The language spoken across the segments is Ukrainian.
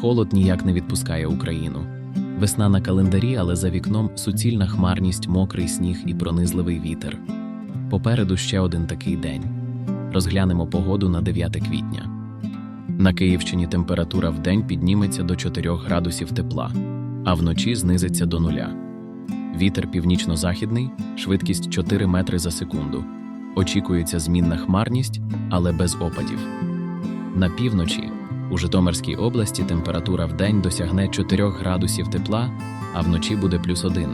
Холод ніяк не відпускає Україну. Весна на календарі, але за вікном суцільна хмарність, мокрий сніг і пронизливий вітер. Попереду ще один такий день. Розглянемо погоду на 9 квітня. На Київщині температура вдень підніметься до 4 градусів тепла, а вночі знизиться до нуля. Вітер північно-західний, швидкість 4 метри за секунду. Очікується змінна хмарність, але без опадів. На півночі у Житомирській області температура вдень досягне 4 градусів тепла, а вночі буде плюс 1.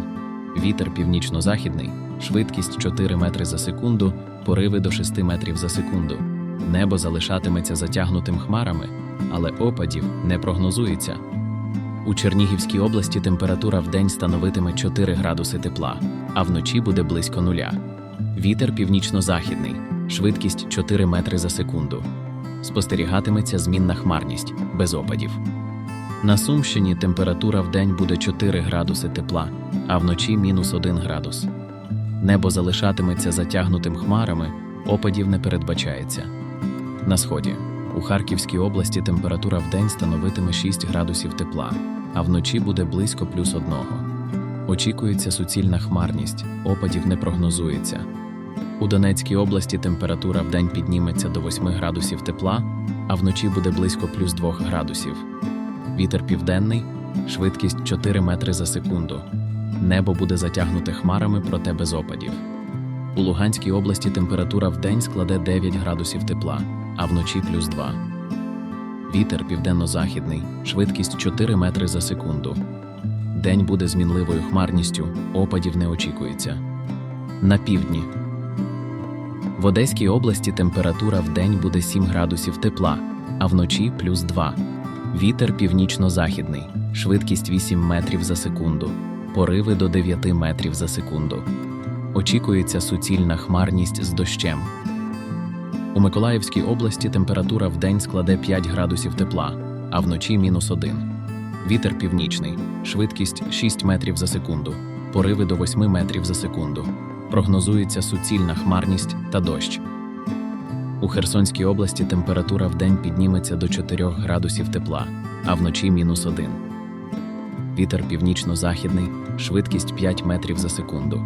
Вітер північно-західний, швидкість 4 метри за секунду, пориви до 6 метрів за секунду. Небо залишатиметься затягнутим хмарами, але опадів не прогнозується. У Чернігівській області температура вдень становитиме 4 градуси тепла, а вночі буде близько нуля. Вітер північно-західний, швидкість 4 метри за секунду. Спостерігатиметься змінна хмарність без опадів. На Сумщині температура вдень буде 4 градуси тепла, а вночі мінус 1 градус. Небо залишатиметься затягнутим хмарами, опадів не передбачається. На сході у Харківській області температура вдень становитиме 6 градусів тепла, а вночі буде близько плюс 1. Очікується суцільна хмарність, опадів не прогнозується. У Донецькій області температура вдень підніметься до 8 градусів тепла, а вночі буде близько плюс 2 градусів. Вітер південний, швидкість 4 метри за секунду. Небо буде затягнуте хмарами, проте без опадів. У Луганській області температура вдень складе 9 градусів тепла, а вночі плюс 2. Вітер південно-західний, швидкість 4 метри за секунду. День буде з мінливою хмарністю, опадів не очікується. На півдні. В Одеській області температура в день буде 7 градусів тепла, а вночі плюс 2. Вітер північно-західний, швидкість 8 метрів за секунду, пориви до 9 метрів за секунду. Очікується суцільна хмарність з дощем. У Миколаївській області температура в день складе 5 градусів тепла, а вночі мінус 1. Вітер північний, швидкість 6 метрів за секунду, пориви до 8 метрів за секунду. Прогнозується суцільна хмарність та дощ. У Херсонській області температура вдень підніметься до 4 градусів тепла, а вночі мінус 1. Вітер північно-західний, швидкість 5 метрів за секунду.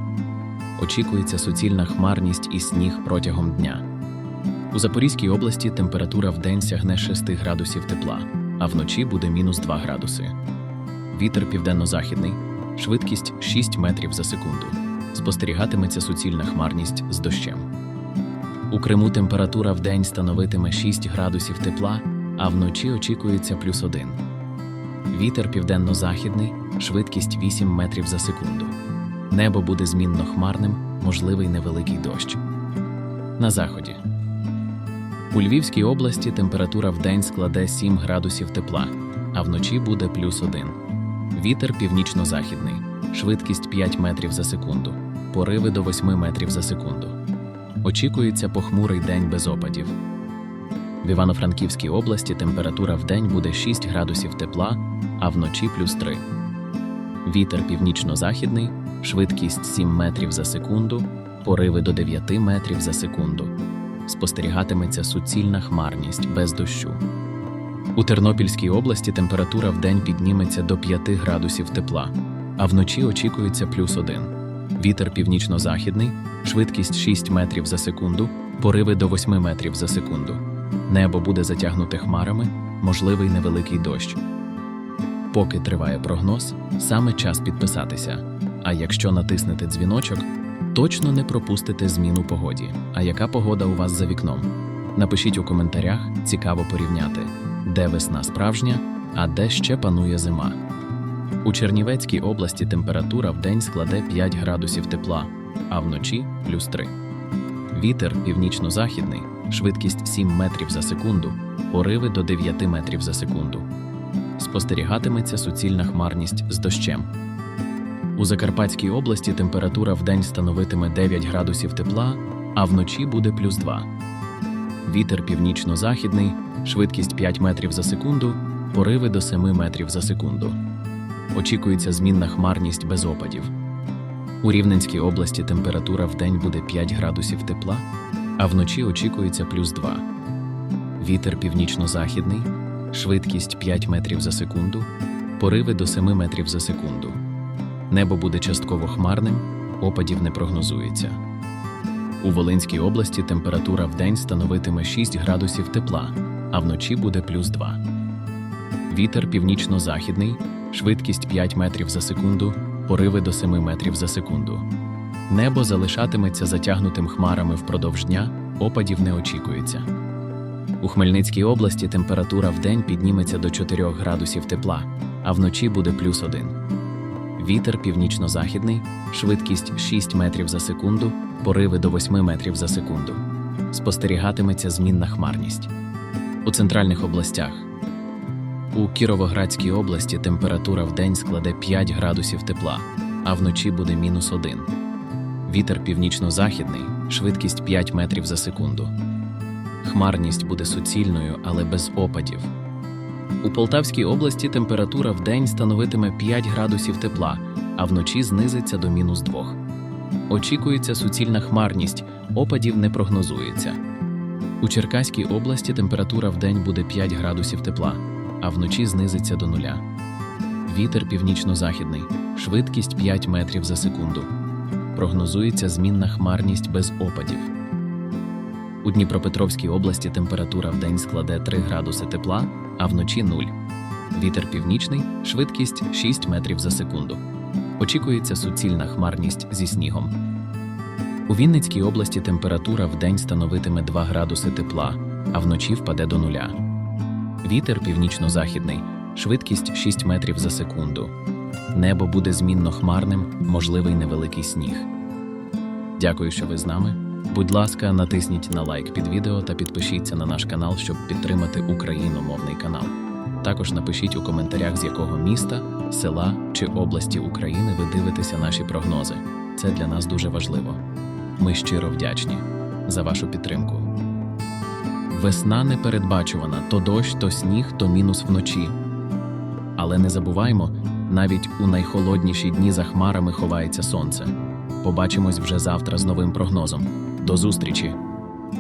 Очікується суцільна хмарність і сніг протягом дня. У Запорізькій області температура вдень сягне 6 градусів тепла, а вночі буде мінус 2 градуси. Вітер південно-західний, швидкість 6 метрів за секунду. Спостерігатиметься суцільна хмарність з дощем. У Криму температура вдень становитиме 6 градусів тепла, а вночі очікується плюс 1. Вітер південно-західний, швидкість 8 метрів за секунду. Небо буде змінно хмарним, можливий невеликий дощ. На заході. У Львівській області температура вдень складе 7 градусів тепла, а вночі буде плюс 1. Вітер північно-західний, швидкість 5 метрів за секунду, пориви до 8 метрів за секунду. Очікується похмурий день без опадів. В Івано-Франківській області температура вдень буде 6 градусів тепла, а вночі плюс 3. Вітер північно-західний, швидкість 7 метрів за секунду, пориви до 9 метрів за секунду. Спостерігатиметься суцільна хмарність без дощу. У Тернопільській області температура вдень підніметься до 5 градусів тепла, а вночі очікується плюс 1. Вітер північно-західний, швидкість 6 метрів за секунду, пориви до 8 метрів за секунду. Небо буде затягнуте хмарами, можливий невеликий дощ. Поки триває прогноз, саме час підписатися. А якщо натиснете дзвіночок, точно не пропустите зміну погоді. А яка погода у вас за вікном? Напишіть у коментарях, цікаво порівняти, де весна справжня, а де ще панує зима. У Чернівецькій області температура вдень складе 5 градусів тепла, а вночі плюс 3. Вітер північно-західний, швидкість 7 метрів за секунду, пориви до 9 метрів за секунду. Спостерігатиметься суцільна хмарність з дощем. У Закарпатській області температура вдень становитиме 9 градусів тепла, а вночі буде плюс 2. Вітер північно-західний, швидкість 5 метрів за секунду, пориви до 7 метрів за секунду. Очікується змінна хмарність без опадів. У Рівненській області температура вдень буде 5 градусів тепла, а вночі очікується плюс 2. Вітер північно-західний, швидкість 5 метрів за секунду, пориви до 7 метрів за секунду. Спостерігатиметься суцільна хмарність без опадів. У Рівненській області температура вдень буде 5 градусів тепла, а вночі очікується плюс 2. Вітер північно-західний, швидкість 5 метрів за секунду, пориви до 7 метрів за секунду. Небо буде частково хмарним, опадів не прогнозується. У Волинській області температура вдень становитиме 6 градусів тепла, а вночі буде плюс 2. Вітер північно-західний, швидкість 5 метрів за секунду, пориви до 7 метрів за секунду. Небо залишатиметься затягнутим хмарами впродовж дня, опадів не очікується. У Хмельницькій області температура вдень підніметься до 4 градусів тепла, а вночі буде плюс 1. Вітер північно-західний, швидкість 6 метрів за секунду, пориви до 8 метрів за секунду. Спостерігатиметься змінна хмарність. У центральних областях у Кіровоградській області температура вдень складе 5 градусів тепла, а вночі буде мінус 1. Вітер північно-західний, швидкість 5 метрів за секунду. Хмарність буде суцільною, але без опадів. У Полтавській області температура вдень становитиме 5 градусів тепла, а вночі знизиться до мінус 2. Очікується суцільна хмарність, опадів не прогнозується. У Черкаській області температура вдень буде 5 градусів тепла, а вночі знизиться до нуля. Вітер північно-західний, швидкість 5 метрів за секунду. Прогнозується змінна хмарність без опадів. У Дніпропетровській області температура вдень складе 3 градуси тепла, а вночі 0. Вітер північний, швидкість 6 метрів за секунду. Очікується суцільна хмарність зі снігом. У Вінницькій області температура вдень становитиме 2 градуси тепла, а вночі впаде до нуля. Вітер північно-західний, швидкість 6 метрів за секунду. Небо буде змінно хмарним, можливий невеликий сніг. Дякую, що ви з нами. Будь ласка, натисніть на лайк під відео та підпишіться на наш канал, щоб підтримати україномовний канал. Також напишіть у коментарях, з якого міста, села чи області України ви дивитеся наші прогнози. Це для нас дуже важливо. Ми щиро вдячні за вашу підтримку. Весна непередбачувана то дощ, то сніг, то мінус вночі. Але не забуваймо, навіть у найхолодніші дні за хмарами ховається сонце. Побачимось вже завтра з новим прогнозом. До зустрічі!